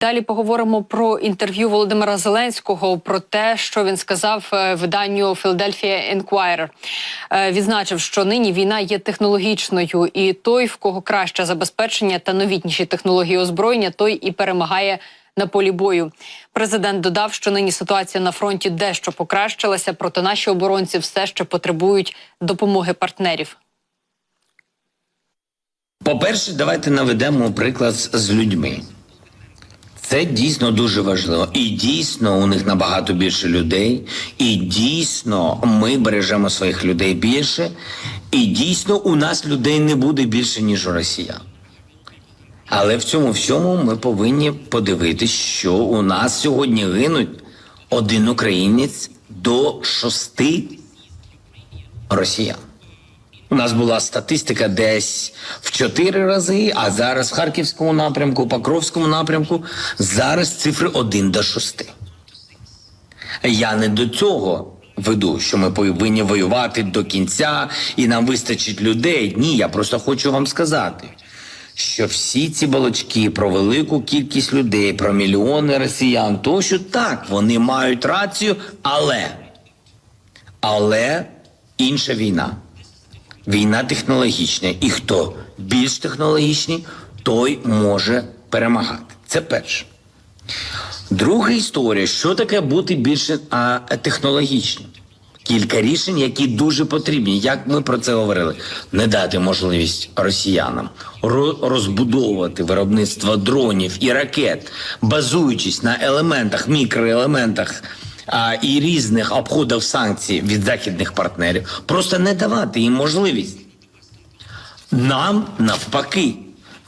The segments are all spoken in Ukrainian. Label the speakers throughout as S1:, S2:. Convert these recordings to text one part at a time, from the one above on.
S1: Далі поговоримо про інтерв'ю Володимира Зеленського про те, що він сказав е, виданню Philadelphia Inquirer. Е, Відзначив, що нині війна є технологічною, і той, в кого краще забезпечення та новітніші технології озброєння, той і перемагає на полі бою. Президент додав, що нині ситуація на фронті дещо покращилася, проте наші оборонці все ще потребують допомоги партнерів.
S2: По-перше, давайте наведемо приклад з людьми. Це дійсно дуже важливо. І дійсно у них набагато більше людей. І дійсно ми бережемо своїх людей більше. І дійсно у нас людей не буде більше, ніж у росіян. Але в цьому всьому ми повинні подивитись, що у нас сьогодні гинуть один українець до шести росіян. У нас була статистика десь в чотири рази, а зараз в Харківському напрямку, Покровському напрямку зараз цифри 1 до 6. Я не до цього веду, що ми повинні воювати до кінця і нам вистачить людей. Ні, я просто хочу вам сказати, що всі ці балачки про велику кількість людей, про мільйони росіян, то що так, вони мають рацію, але, але інша війна. Війна технологічна, і хто більш технологічний, той може перемагати. Це перше. Друга історія: що таке бути більше технологічним? Кілька рішень, які дуже потрібні. Як ми про це говорили, не дати можливість росіянам розбудовувати виробництво дронів і ракет, базуючись на елементах, мікроелементах а, і різних обходах санкцій від західних партнерів, просто не давати їм можливість. Нам навпаки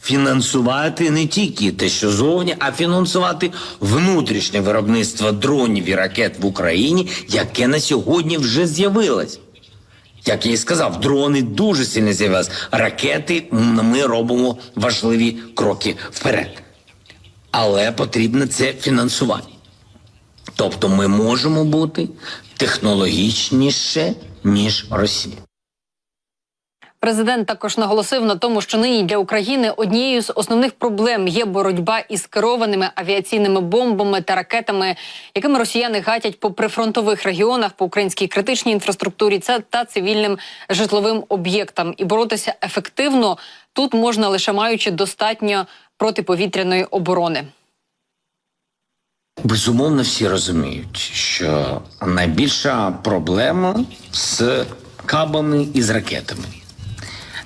S2: фінансувати не тільки те, що зовні, а фінансувати внутрішнє виробництво дронів і ракет в Україні, яке на сьогодні вже з'явилось. Як я і сказав, дрони дуже сильно з'явились. Ракети ми робимо важливі кроки вперед. Але потрібно це фінансувати. Тобто ми можемо бути технологічніше, ніж Росія.
S1: Президент також наголосив на тому, що нині для України однією з основних проблем є боротьба із керованими авіаційними бомбами та ракетами, якими росіяни гатять по прифронтових регіонах, по українській критичній інфраструктурі та цивільним житловим об'єктам. І боротися ефективно тут можна лише маючи достатньо протиповітряної оборони.
S2: Безумовно, всі розуміють, що найбільша проблема з кабами і з ракетами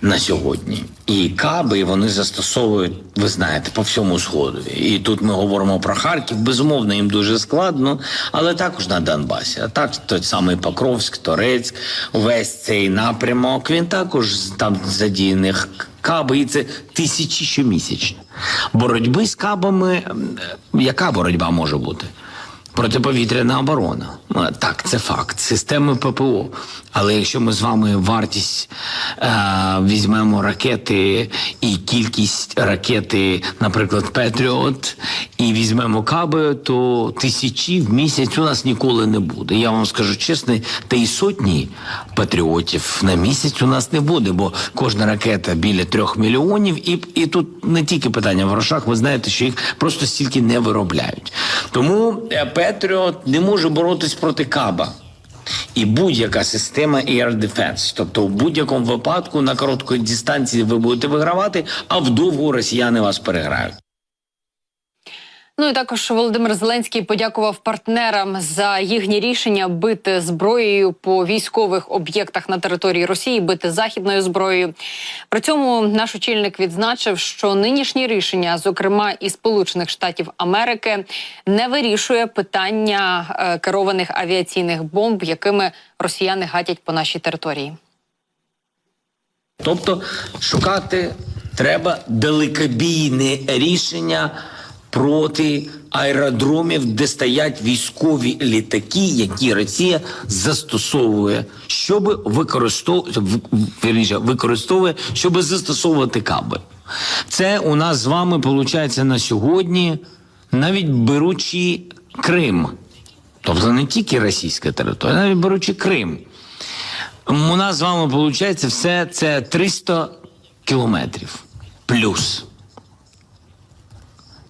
S2: на сьогодні. І каби вони застосовують, ви знаєте, по всьому сходу. І тут ми говоримо про Харків. Безумовно, їм дуже складно, але також на Донбасі. А так той самий Покровськ, Торецьк, весь цей напрямок. Він також там задіяних каби, і це тисячі щомісячно. Боротьби з кабами, яка боротьба може бути? Протиповітряна оборона. Ну, Так, це факт. Системи ППО. Але якщо ми з вами вартість е, візьмемо ракети і кількість ракети, наприклад, Петріот, і візьмемо каби, то тисячі в місяць у нас ніколи не буде. Я вам скажу чесно, та й сотні патріотів на місяць у нас не буде, бо кожна ракета біля трьох мільйонів, і, і тут не тільки питання в грошах, ви знаєте, що їх просто стільки не виробляють. Тому е, Петріот не може боротись проти каба. І будь-яка система Air Defense. Тобто в будь-якому випадку на короткій дистанції ви будете вигравати, а вдовго росіяни вас переграють.
S1: Ну і також Володимир Зеленський подякував партнерам за їхні рішення бити зброєю по військових об'єктах на території Росії, бити західною зброєю. При цьому наш очільник відзначив, що нинішні рішення, зокрема і Сполучених Штатів Америки, не вирішує питання е, керованих авіаційних бомб, якими росіяни гатять по нашій території.
S2: Тобто шукати треба далекобійне рішення проти аеродромів, де стоять військові літаки, які Росія застосовує, щоб використовувати використовує, щоб застосовувати каби. Це у нас з вами виходить на сьогодні, навіть беручи Крим. Тобто не тільки російська територія, навіть беручи Крим. У нас з вами виходить все це 300 кілометрів плюс.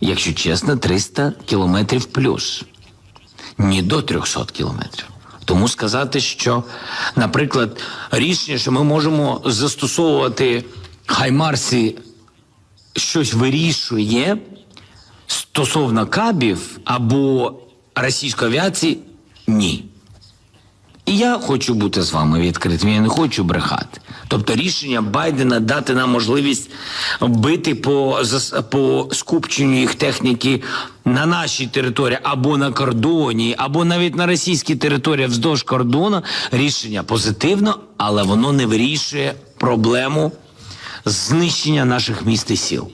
S2: Якщо чесно, 300 кілометрів плюс. Ні до 300 кілометрів. Тому сказати, що, наприклад, рішення, що ми можемо застосовувати хаймарсі, щось вирішує стосовно кабів або російської авіації, ні. І я хочу бути з вами відкритим, я не хочу брехати. Тобто рішення Байдена дати нам можливість бити по, по скупченню їх техніки на нашій території або на кордоні, або навіть на російській території вздовж кордону. Рішення позитивно, але воно не вирішує проблему знищення наших міст і сіл.